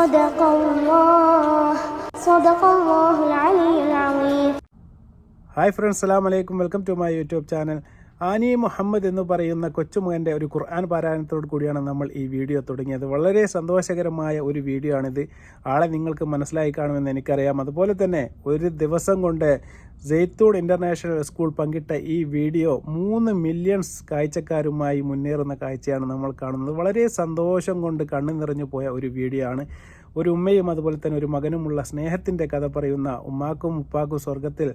صدق الله صدق الله العلي العظيم hi friends സലാം അലൈക്കും welcome to my YouTube channel Ani Muhammad എന്ന് പറയുന്ന കൊച്ചുമകന്റെ ഒരു ഖുർആൻ പാരായണത്തോടു കൂടിയാണ് നമ്മൾ ഈ വീഡിയോ തുടങ്ങിയത്. വളരെ സന്തോഷകരമായ ഒരു വീഡിയോ ആണിത്. ആളെ നിങ്ങൾക്ക് മനസ്സിലായി കാണുമെന്ന് എനിക്കറിയാം. അതുപോലെ തന്നെ ഒരു ദിവസം കൊണ്ട് ജെയ്ത്തൂൺ ഇന്റർനാഷണൽ സ്കൂൾ പങ്കിട്ട ഈ വീഡിയോ മൂന്ന് മില്യൺസ് കാഴ്ചക്കാരുമായി മുന്നേറുന്ന കാഴ്ചയാണ് നമ്മൾ കാണുന്നത്. വളരെ സന്തോഷം കൊണ്ട് കണ്ണു നിറഞ്ഞു പോയ ഒരു വീഡിയോ ആണ്. ഒരു ഉമ്മയും അതുപോലെ തന്നെ ഒരു മകനുമുള്ള സ്നേഹത്തിന്റെ കഥ പറയുന്ന ഉമ്മാക്കും ഉപ്പാക്കും സ്വർഗത്തിൽ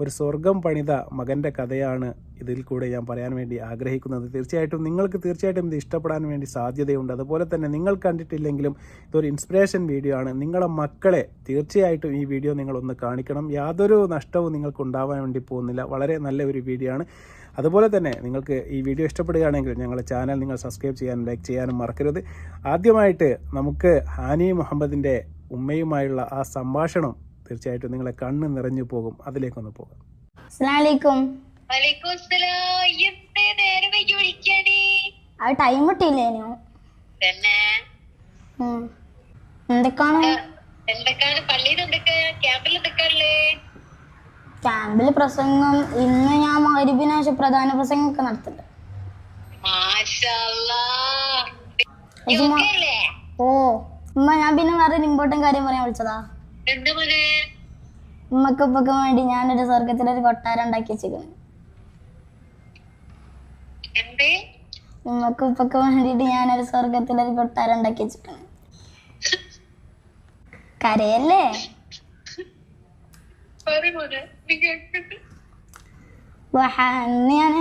ഒരു സ്വർഗം പണിത മകന്റെ കഥയാണ് ഇതിൽ കൂടെ ഞാൻ പറയാൻ വേണ്ടി ആഗ്രഹിക്കുന്നത്. തീർച്ചയായിട്ടും നിങ്ങൾക്ക് തീർച്ചയായിട്ടും ഇത് ഇഷ്ടപ്പെടാൻ വേണ്ടി സാധ്യതയുണ്ട്. അതുപോലെ തന്നെ നിങ്ങൾ കണ്ടിട്ടില്ലെങ്കിലും ഇതൊരു ഇൻസ്പിറേഷൻ വീഡിയോ ആണ്. നിങ്ങളെ മക്കളെ തീർച്ചയായിട്ടും ഈ വീഡിയോ നിങ്ങളൊന്ന് കാണിക്കണം. യാതൊരു നഷ്ടവും നിങ്ങൾക്ക് ഉണ്ടാവാൻ വേണ്ടി പോകുന്നില്ല. വളരെ നല്ല ഒരു വീഡിയോ ആണ്. അതുപോലെ തന്നെ നിങ്ങൾക്ക് ഈ വീഡിയോ ഇഷ്ടപ്പെടുകയാണെങ്കിൽ ഞങ്ങളുടെ ചാനൽ നിങ്ങൾ സബ്സ്ക്രൈബ് ചെയ്യാനും ലൈക്ക് ചെയ്യാനും മറക്കരുത്. ആദ്യമായിട്ട് നമുക്ക് ഹാനി മുഹമ്മദിന്റെ ഉമ്മയുമായുള്ള ആ സംഭാഷണം തീർച്ചയായിട്ടും നിങ്ങളെ കണ്ണ് നിറഞ്ഞു പോകും. അതിലേക്കൊന്ന് പോകാം? അത് ടൈം കിട്ടിയില്ലേനു. എന്തൊക്കെയാണ് എന്തൊക്കെയാണ് പള്ളിയിൽ എന്തൊക്കെ? ക്യാമ്പിൽ ക്യാമ്പിൽ പ്രസംഗം. ഇന്ന് ഞാൻ മകരിബിന് ശേഷം പ്രധാന പ്രസംഗം ഒക്കെ നടത്തുന്നുണ്ട് ഓ ഉമ്മ ഞാൻ പിന്നെ വേറെ ഒരു ഇമ്പോർട്ടന്റ് കാര്യം പറയാൻ വിളിച്ചതാ. ഉമ്മക്ക് ഉപ്പക്കും വേണ്ടി ഞാനൊരു സ്വർഗത്തിലൊരു കൊട്ടാരം ഉണ്ടാക്കി വെച്ചിരിക്കുന്നു. ഉമ്മക്കുപ്പക്ക് ഉമ്മക്ക് ഉപ്പക്ക് വേണ്ടിയിട്ട് ഞാനൊരു സ്വർഗത്തിലൊരു കൊട്ടാരം ഉണ്ടാക്കി വെച്ചിരിക്കുന്നു. കരയല്ലേ? ഞാൻ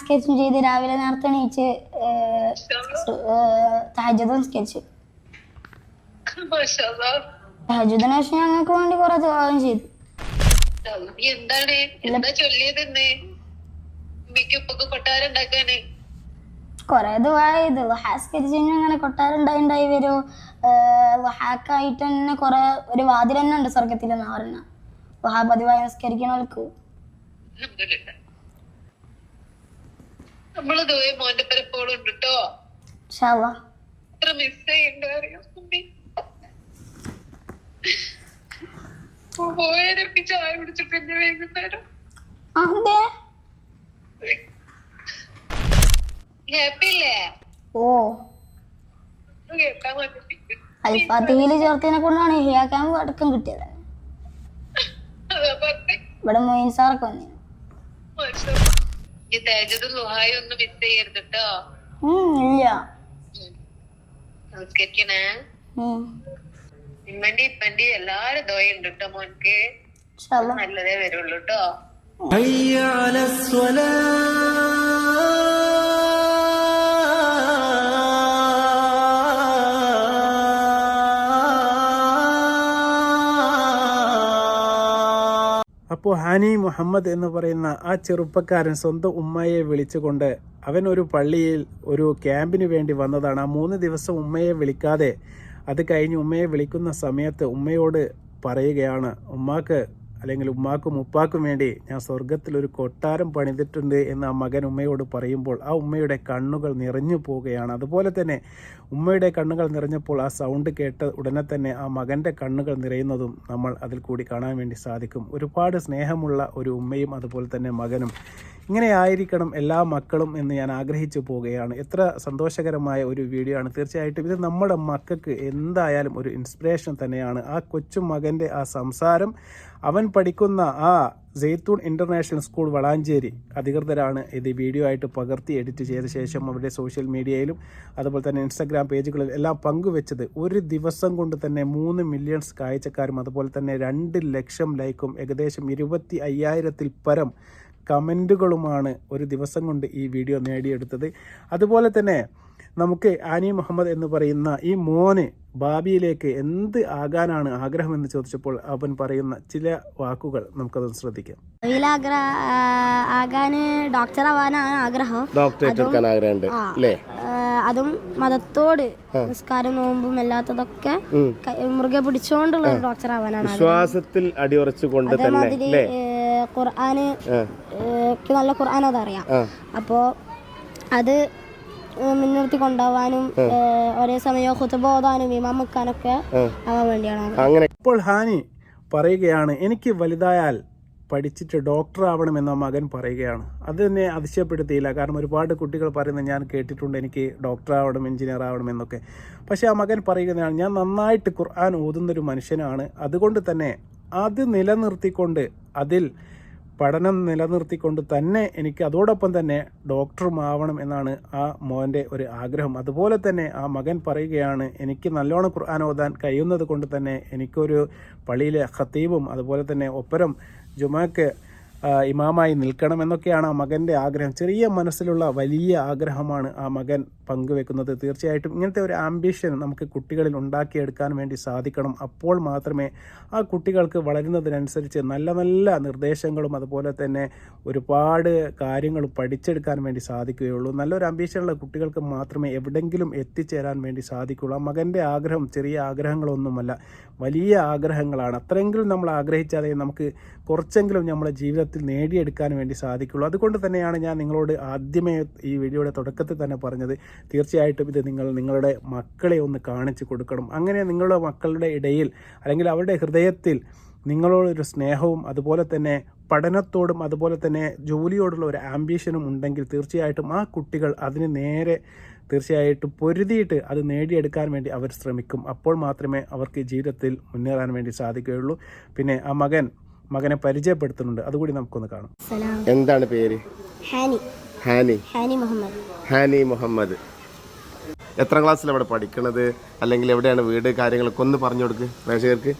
സ്കെച്ചും ചെയ്ത് രാവിലെ നേരത്തെ എണീച്ച് തഹജതും സ്കെച്ച്. മാഷല്ലാ ശേഷം ഞങ്ങൾക്ക് വേണ്ടി കുറെ ത്യാഗം ചെയ്തു. കൊറേ എന്താണ്? എന്താ ചൊല്ലിയത് കൊട്ടാരം ഉണ്ടാക്കാന്. കുറെ ലുഹ അങ്ങനെ കൊട്ടാരം ഉണ്ടായി ഉണ്ടായി വരും. ലുഹാക്കായിട്ട് തന്നെ കുറെ ഒരു വാതിൽ തന്നെ ഉണ്ട് സ്വർഗത്തിൽ എന്ന് പറഞ്ഞ ലുഹാ പതിവായി നിസ്കരിക്കണവർക്ക്. നമ്മൾ മോന്റെ പരപ്പോഴും കേട്ടോ മിസ് ചെയ്യണ്ട ചായ കുടിച്ച് പിന്നെ വൈകുന്നേരം. ഓ. അൽഫാത്തിയിൽ ചേർത്തതിനെ കൊണ്ടാണ് ഹിയാ ക്യാമ്പ് അടക്കം കിട്ടിയത്. ഇവിടെ മൊയിൻ സാറൊക്കെ വന്നു ഒന്നും മിസ് ചെയ്യരുത് കേട്ടോ ഉം, ഇല്ല. നമസ്കരിക്കണേ. ഇമ്മന്റെ ഇപ്പന്റെ എല്ലാരും ദോയുണ്ട് കേട്ടോ മോൻക്ക്. നല്ലതേ വരുള്ളൂ കേട്ടോ അപ്പോൾ ഹാനി മുഹമ്മദ് എന്ന് പറയുന്ന ആ ചെറുപ്പക്കാരൻ സ്വന്തം ഉമ്മയെ വിളിച്ചുകൊണ്ട് അവൻ ഒരു പള്ളിയിൽ ഒരു ക്യാമ്പിന് വേണ്ടി വന്നതാണ്. ആ മൂന്ന് ദിവസം ഉമ്മയെ വിളിക്കാതെ അത് കഴിഞ്ഞ് ഉമ്മയെ വിളിക്കുന്ന സമയത്ത് ഉമ്മയോട് പറയുകയാണ് ഉമ്മാക്ക് അല്ലെങ്കിൽ ഉമ്മാക്കും ഉപ്പാക്കും വേണ്ടി ഞാൻ സ്വർഗത്തിൽ ഒരു കൊട്ടാരം പണിതിട്ടുണ്ട് എന്ന് ആ മകൻ ഉമ്മയോട് പറയുമ്പോൾ ആ ഉമ്മയുടെ കണ്ണുകൾ നിറഞ്ഞു പോവുകയാണ്. അതുപോലെ തന്നെ ഉമ്മയുടെ കണ്ണുകൾ നിറഞ്ഞപ്പോൾ ആ സൗണ്ട് കേട്ട ഉടനെ തന്നെ ആ മകന്റെ കണ്ണുകൾ നിറയുന്നതും നമ്മൾ അതിൽ കൂടി കാണാൻ വേണ്ടി സാധിക്കും. ഒരുപാട് സ്നേഹമുള്ള ഒരു ഉമ്മയും അതുപോലെ തന്നെ മകനും ഇങ്ങനെ ആയിരിക്കണം എല്ലാ മക്കളും എന്ന് ഞാൻ ആഗ്രഹിച്ചു പോവുകയാണ്. എത്ര സന്തോഷകരമായ ഒരു വീഡിയോ ആണ്. തീർച്ചയായിട്ടും ഇത് നമ്മുടെ മക്കൾക്ക് എന്തായാലും ഒരു ഇൻസ്പിറേഷൻ തന്നെയാണ്. ആ കൊച്ചു മകന്റെ ആ സംസാരം അവൻ പഠിക്കുന്ന ആ ജെയ്ത്തൂൺ ഇന്റർനാഷണൽ സ്കൂൾ വളാഞ്ചേരി അധികൃതരാണ് ഇത് വീഡിയോ ആയിട്ട് പകർത്തി എഡിറ്റ് ചെയ്ത ശേഷം അവരുടെ സോഷ്യൽ മീഡിയയിലും അതുപോലെ തന്നെ ഇൻസ്റ്റാഗ്രാം പേജുകളിൽ എല്ലാം പങ്കുവെച്ചത് ഒരു ദിവസം കൊണ്ട് തന്നെ മൂന്ന് മില്യൺസ് കാഴ്ചക്കാരും അതുപോലെ തന്നെ രണ്ട് ലക്ഷം ലൈക്കും ഏകദേശം ഇരുപത്തി അയ്യായിരത്തിൽ പരം കമന്റുകളുമാണ് ഒരു ദിവസം കൊണ്ട് ഈ വീഡിയോ നേടിയെടുത്തത്. അതുപോലെ തന്നെ നമുക്ക് ആനി മുഹമ്മദ് എന്ന് പറയുന്ന ഈ മോന് ഭാവിയിലേക്ക് എന്ത് ആകാനാണ് ആഗ്രഹമെന്ന് ചോദിച്ചപ്പോൾ അവൻ പറയുന്ന ചില വാക്കുകൾ നമുക്കത് ശ്രദ്ധിക്കാം. ആകാന് ഡോക്ടർ ആവാനാണ് ആഗ്രഹം. ഡോക്ടറേറ്റ് അതും മതത്തോട് നിസ്കാരം നോമ്പും അല്ലാത്തതൊക്കെ ക- മുറുകെ പിടിച്ചുകൊണ്ടുള്ള ഡോക്ടർ ആവാനാണ്. വിശ്വാസത്തിൽ അടിയുറച്ചുകൊണ്ട് തന്നെ ഖുർആന് എനിക്ക് നല്ല ഖുർആൻ അതറിയാം. അപ്പോ അപ്പോൾ അത് മുൻനിർത്തി കൊണ്ടുപോകാനും ഒരേ സമയം ഹുതബോധാനും ഓതാനും ഇമാം വെക്കാനൊക്കെ ആവാൻ വേണ്ടിയാണ്. അങ്ങനെ ഇപ്പോൾ ഹാനി പറയുകയാണ് എനിക്ക് വലുതായാൽ പഠിച്ചിട്ട് ഡോക്ടർ ആവണം ആവണമെന്ന മകൻ പറയുകയാണ്. അത് തന്നെ അതിശയപ്പെടുത്തിയില്ല. കാരണം ഒരുപാട് കുട്ടികൾ പറയുന്നത് ഞാൻ കേട്ടിട്ടുണ്ട് എനിക്ക് ഡോക്ടർ ആവണം എഞ്ചിനീയർ ആവണം എന്നൊക്കെ. പക്ഷേ ആ മകൻ പറയുന്നതാണ് ഞാൻ നന്നായിട്ട് ഖുർആൻ ഓതുന്നൊരു മനുഷ്യനാണ്. അതുകൊണ്ട് തന്നെ അത് നിലനിർത്തിക്കൊണ്ട് അതിൽ പഠനം നിലനിർത്തിക്കൊണ്ട് തന്നെ എനിക്ക് അതോടൊപ്പം തന്നെ ഡോക്ടറും ആവണം എന്നാണ് ആ മോന്റെ ഒരു ആഗ്രഹം. അതുപോലെ തന്നെ ആ മകൻ പറയുകയാണ് എനിക്ക് നല്ലോണം ഖുർആൻ ഓതാൻ കഴിയുന്നത് കൊണ്ട് തന്നെ എനിക്കൊരു പള്ളിയിലെ ഖത്തീബും അതുപോലെ തന്നെ ഒപ്പരം ജുമാക്ക് ഇമാമായി നിൽക്കണമെന്നൊക്കെയാണ് ആ മകന്റെ ആഗ്രഹം. ചെറിയ മനസ്സിലുള്ള വലിയ ആഗ്രഹമാണ് ആ മകൻ പങ്കുവെക്കുന്നത്. തീർച്ചയായിട്ടും ഇങ്ങനത്തെ ഒരു ആംബിഷൻ നമുക്ക് കുട്ടികളിൽ ഉണ്ടാക്കിയെടുക്കാൻ വേണ്ടി സാധിക്കണം. അപ്പോൾ മാത്രമേ ആ കുട്ടികൾക്ക് വളരുന്നതിനനുസരിച്ച് നല്ല നല്ല നിർദ്ദേശങ്ങളും അതുപോലെ തന്നെ ഒരുപാട് കാര്യങ്ങൾ പഠിച്ചെടുക്കാൻ വേണ്ടി സാധിക്കുകയുള്ളൂ. നല്ലൊരു ആംബിഷനുള്ള കുട്ടികൾക്ക് മാത്രമേ എവിടെങ്കിലും എത്തിച്ചേരാൻ വേണ്ടി സാധിക്കുകയുള്ളൂ. ആ മകന്റെ ആഗ്രഹം ചെറിയ ആഗ്രഹങ്ങളൊന്നുമല്ല വലിയ ആഗ്രഹങ്ങളാണ്. അത്രയെങ്കിലും നമ്മൾ ആഗ്രഹിച്ചാലേ നമുക്ക് കുറച്ചെങ്കിലും നമ്മുടെ ജീവിതത്തിൽ നേടിയെടുക്കാൻ വേണ്ടി സാധിക്കുള്ളൂ. അതുകൊണ്ട് തന്നെയാണ് ഞാൻ നിങ്ങളോട് ആദ്യമേ ഈ വീഡിയോയുടെ തുടക്കത്തിൽ തന്നെ പറഞ്ഞത്. തീർച്ചയായിട്ടും ഇത് നിങ്ങൾ നിങ്ങളുടെ മക്കളെ ഒന്ന് കാണിച്ചു കൊടുക്കണം. അങ്ങനെ നിങ്ങളുടെ മക്കളുടെ ഇടയിൽ അല്ലെങ്കിൽ അവരുടെ ഹൃദയത്തിൽ നിങ്ങളോടൊരു സ്നേഹവും അതുപോലെ തന്നെ പഠനത്തോടും അതുപോലെ തന്നെ ജോലിയോടുള്ള ഒരു ആംബിഷനും ഉണ്ടെങ്കിൽ തീർച്ചയായിട്ടും ആ കുട്ടികൾ അതിന് നേരെ തീർച്ചയായിട്ടും പൊരുതിയിട്ട് അത് നേടിയെടുക്കാൻ വേണ്ടി അവർ ശ്രമിക്കും. അപ്പോൾ മാത്രമേ അവർക്ക് ജീവിതത്തിൽ മുന്നേറാൻ വേണ്ടി സാധിക്കുകയുള്ളൂ. പിന്നെ ആ മകൻ മകനെ പരിചയപ്പെടുത്തുന്നുണ്ട്. അതുകൂടി നമുക്കൊന്ന് കാണാം. എന്താണ് പേര്? ഹാനി. ഹാനി. ഹാനി മുഹമ്മദ്. ഹാനി മുഹമ്മദ്. എത്ര ക്ലാസ്സിൽ അവിടെ പഠിക്കണത്? അല്ലെങ്കിൽ എവിടെയാണ് വീട് കാര്യങ്ങളൊക്കെ ഒന്ന് പറഞ്ഞു കൊടുക്ക് പ്രേക്ഷകർക്ക്.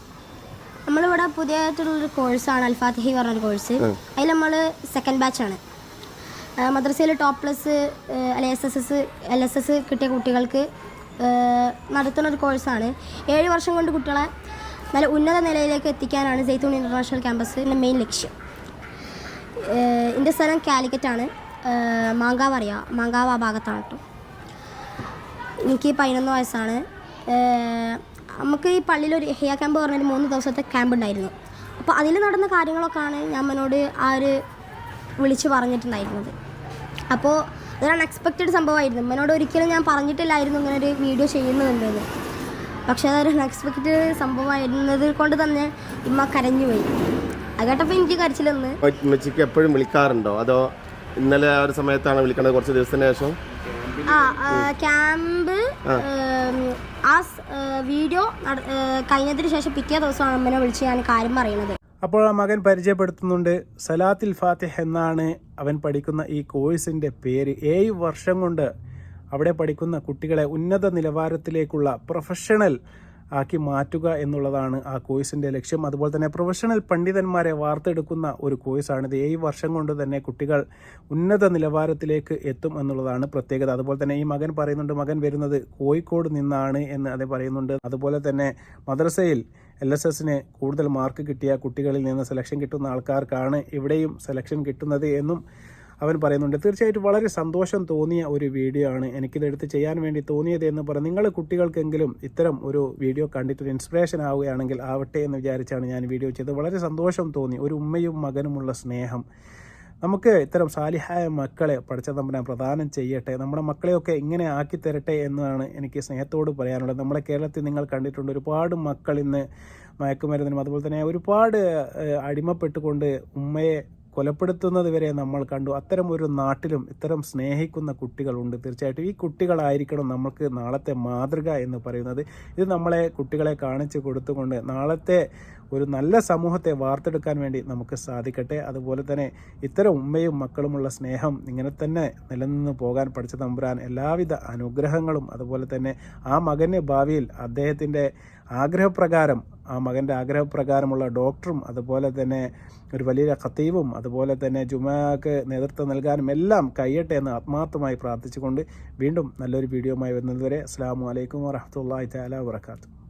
നമ്മളിവിടെ പുതിയതായിട്ടുള്ളൊരു കോഴ്സാണ് അൽഫാത്തിഹി പറഞ്ഞൊരു കോഴ്സ്. അതിൽ നമ്മൾ സെക്കൻഡ് ബാച്ചാണ് മദ്രസയിൽ ടോപ്പ് പ്ലസ് അല്ലെ S S S L S S കിട്ടിയ കുട്ടികൾക്ക് നടത്തുന്ന ഒരു കോഴ്സാണ് ഏഴ് വർഷം കൊണ്ട് കുട്ടികളെ നല്ല ഉന്നത നിലയിലേക്ക് എത്തിക്കാനാണ് ജെയ്ത്തൂൺ ഇന്റർനാഷണൽ ക്യാമ്പസിന്റെ മെയിൻ ലക്ഷ്യം. എന്റെ സ്ഥലം കാലിക്കറ്റാണ് മാങ്കാവ് അറിയാം മാങ്കാവ് ആ ഭാഗത്താണ് കേട്ടോ എനിക്ക് പതിനൊന്ന് വയസ്സാണ്. നമുക്ക് ഈ പള്ളിയിൽ ഒരു ഹെയ ക്യാമ്പ് പറഞ്ഞൊരു മൂന്ന് ദിവസത്തെ ക്യാമ്പ് ഉണ്ടായിരുന്നു. അപ്പോൾ അതിൽ നടന്ന കാര്യങ്ങളൊക്കെയാണ് ഞാൻ എന്നോട് ആ ഒരു വിളിച്ച് പറഞ്ഞിട്ടുണ്ടായിരുന്നത്. അപ്പോൾ അതൊരു അൺഎക്സ്പെക്റ്റഡ് സംഭവമായിരുന്നു. എന്നോട് ഒരിക്കലും ഞാൻ പറഞ്ഞിട്ടില്ലായിരുന്നു ഇങ്ങനെ ഒരു വീഡിയോ ചെയ്യുന്നുണ്ടെന്ന് പക്ഷേ അതൊരു അൺഎക്സ്പെക്റ്റഡ് സംഭവമായിരുന്നത് കൊണ്ട് തന്നെ ഇമ്മ കരഞ്ഞു പോയി. അത് കേട്ടപ്പോൾ എനിക്ക് കരച്ചിലൊന്ന്. ഉമ്മച്ചിക്ക് എപ്പോഴും വിളിക്കാറുണ്ടോ? അതോ ഇന്നലെ ആ ഒരു സമയത്താണ് വിളിക്കുന്നത് കുറച്ച് ദിവസത്തിന് ശേഷം? ആ ആ, ക്യാമ്പ് ആ. വീഡിയോ കഴിഞ്ഞതിന് ശേഷം പിറ്റേ ദിവസമാണ് അമ്മനെ വിളിച്ച് ഞാൻ കാര്യം പറയുന്നത് അപ്പോൾ ആ മകൻ പരിചയപ്പെടുത്തുന്നുണ്ട് സലാത്തിൽ ഫാത്തിഹ് എന്നാണ് അവൻ പഠിക്കുന്ന ഈ കോഴ്സിന്റെ പേര്. ഏഴ് വർഷം കൊണ്ട് അവിടെ പഠിക്കുന്ന കുട്ടികളെ ഉന്നത നിലവാരത്തിലേക്കുള്ള പ്രൊഫഷണൽ ആക്കി മാറ്റുക എന്നുള്ളതാണ് ആ കോഴ്സിന്റെ ലക്ഷ്യം. അതുപോലെ തന്നെ പ്രൊഫഷണൽ പണ്ഡിതന്മാരെ വാർത്തെടുക്കുന്ന ഒരു കോഴ്സാണിത് ഏഴ് വർഷം കൊണ്ട് തന്നെ കുട്ടികൾ ഉന്നത നിലവാരത്തിലേക്ക് എത്തും എന്നുള്ളതാണ് പ്രത്യേകത. അതുപോലെ തന്നെ ഈ മകൻ പറയുന്നുണ്ട് മകൻ വരുന്നത് കോഴിക്കോട് നിന്നാണ് എന്ന് അത് പറയുന്നുണ്ട്. അതുപോലെ തന്നെ മദ്രസയിൽ എൽ എസ് എസിന് കൂടുതൽ മാർക്ക് കിട്ടിയ കുട്ടികളിൽ നിന്ന് സെലക്ഷൻ കിട്ടുന്ന ആൾക്കാർക്കാണ് ഇവിടെയും സെലക്ഷൻ കിട്ടുന്നത് എന്നും അവൻ പറയുന്നുണ്ട് തീർച്ചയായിട്ടും വളരെ സന്തോഷം തോന്നിയ ഒരു വീഡിയോ ആണ് എനിക്കിതെടുത്ത് ചെയ്യാൻ വേണ്ടി തോന്നിയത് എന്ന് നിങ്ങൾ കുട്ടികൾക്കെങ്കിലും ഇത്തരം ഒരു വീഡിയോ കണ്ടിട്ട് ഇൻസ്പിറേഷൻ ആവുകയാണെങ്കിൽ ആവട്ടെ എന്ന് വിചാരിച്ചാണ് ഞാൻ വീഡിയോ ചെയ്തത്. വളരെ സന്തോഷം തോന്നി ഒരു ഉമ്മയും മകനുമുള്ള സ്നേഹം. നമുക്ക് ഇത്തരം സാലിഹായ മക്കളെ പഠിച്ച തമ്പന പ്രദാനം ചെയ്യട്ടെ നമ്മുടെ മക്കളെയൊക്കെ ഇങ്ങനെ ആക്കി തരട്ടെ എന്നാണ് എനിക്ക് സ്നേഹത്തോട് പറയാനുള്ളത്. നമ്മുടെ കേരളത്തിൽ നിങ്ങൾ കണ്ടിട്ടുണ്ട് ഒരുപാട് മക്കൾ ഇന്ന് മയക്കുമരുന്നിനും അതുപോലെ തന്നെ ഒരുപാട് അടിമപ്പെട്ടുകൊണ്ട് ഉമ്മയെ കൊലപ്പെടുത്തുന്നത് വരെ നമ്മൾ കണ്ടു. അത്തരം ഒരു നാട്ടിലും ഇത്തരം സ്നേഹിക്കുന്ന കുട്ടികളുണ്ട്. തീർച്ചയായിട്ടും ഈ കുട്ടികളായിരിക്കണം നമുക്ക് നാളത്തെ മാതൃക എന്ന് പറയുന്നത്. ഇത് നമ്മളെ കുട്ടികളെ കാണിച്ചു കൊടുത്തുകൊണ്ട് നാളത്തെ ഒരു നല്ല സമൂഹത്തെ വാർത്തെടുക്കാൻ വേണ്ടി നമുക്ക് സാധിക്കട്ടെ. അതുപോലെ തന്നെ ഇത്തരം ഉമ്മയും മക്കളുമുള്ള സ്നേഹം ഇങ്ങനെ തന്നെ നിലനിന്ന് പോകാൻ പഠിച്ച തമ്പുരാൻ എല്ലാവിധ അനുഗ്രഹങ്ങളും അതുപോലെ തന്നെ ആ മകന് ഭാവിയിൽ അദ്ദേഹത്തിന്റെ ആഗ്രഹപ്രകാരം ആ മകന്റെ ആഗ്രഹപ്രകാരമുള്ള ഡോക്ടറും അതുപോലെ തന്നെ ഒരു വലിയ ഖത്തീവും അതുപോലെ തന്നെ ജുമാക്ക് നേതൃത്വം നൽകാനും എല്ലാം കഴിയട്ടെ എന്ന് ആത്മാർത്ഥമായി പ്രാർത്ഥിച്ചുകൊണ്ട് വീണ്ടും നല്ലൊരു വീഡിയോയുമായി വരുന്നതുവരെ അസ്സാം വലൈക്കും വാഹമത്തല്ലാ തല വാത്തു